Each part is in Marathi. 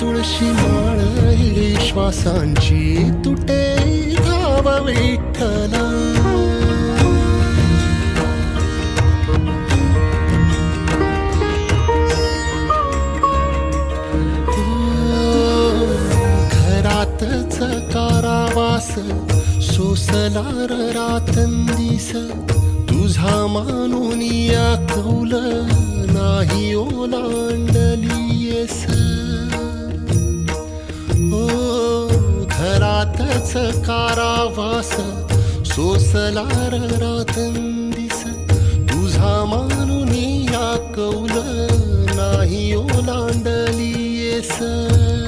तुळशी माळ ही श्वासांची तुटे धाव विठ्ठला. घरातच कारावास सोसलार रातंदिस तुझा मानून या कौल नाही ओलांडली येस. घरातच कारावास सोसलार रातंदिस तुझा मानून या कौल नाही ओलांडलीयस ओढ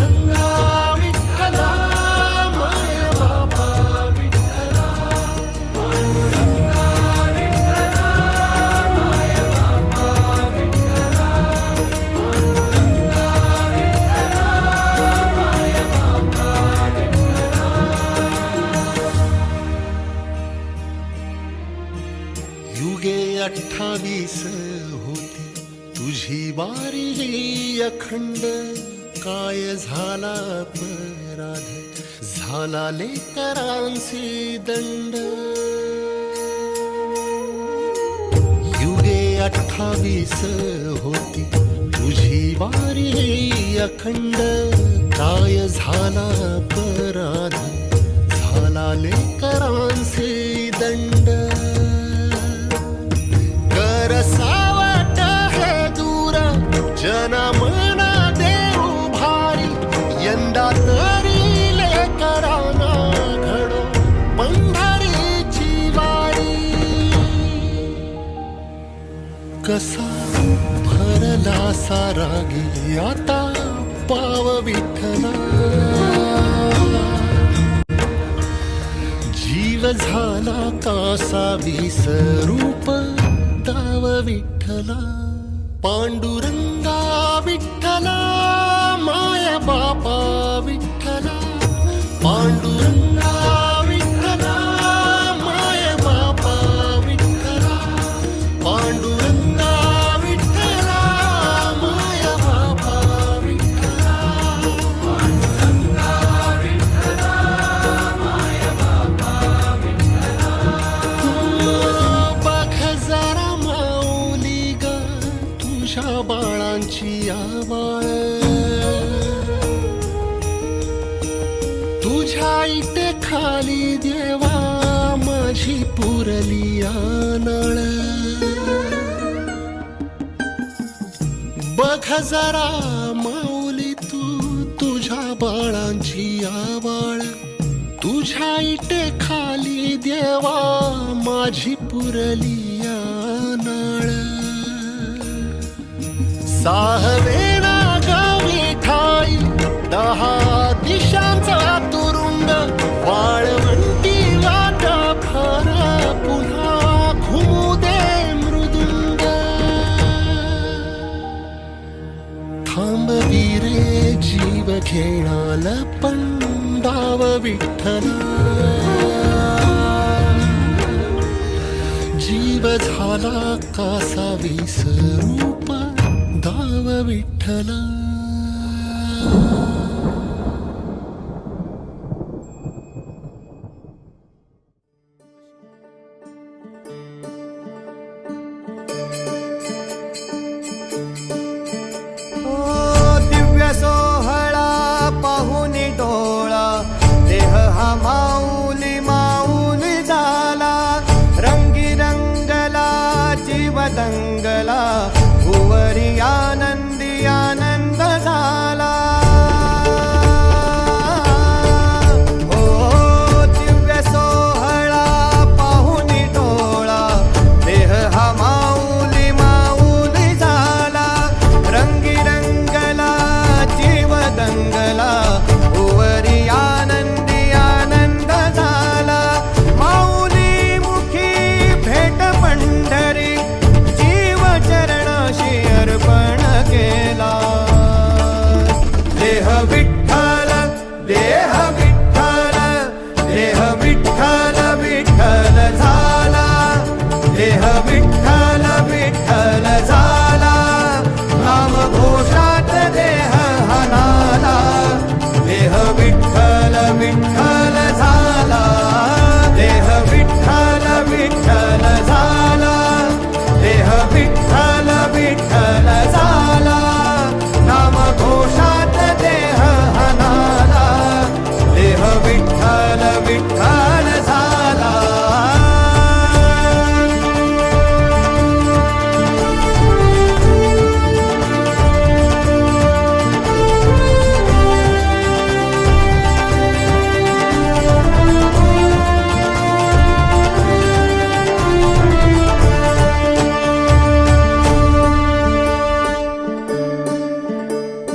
अठ्ठावीस होती. तुझी वारी ही अखंड. काय झाला पराध झाला लेकरांसी दंड. युगे अठ्ठावीस होती. तुझी वारी ही अखंड. काय झाला पराध झाला लेकरांसी दंड. कर सावट हे दूर जनमना देऊ भारी यंदा तरी लेकराना घडो पंढरीची वारी. कसा भरला सारा गे आता पाव विठ्ठला. जीव झाला कासा विसरूप दाव विठ्ठला पांडुरंगा विठ्ठला माया बापा विठ्ठला पांडुरंगा तुझ्या इथे खाली देवा माझी पुरली आनळ. बघ जरा माऊली तू तुझ्या बाळांची आवाळ. तुझ्या इटे खाली देवा माझी पुरली आनळ. साहवेना गावी ठाई दहा थांब जीव जीव पण पंडाव विठ्ठला जीव झाला कासा विसरूप दाव विठ्ठला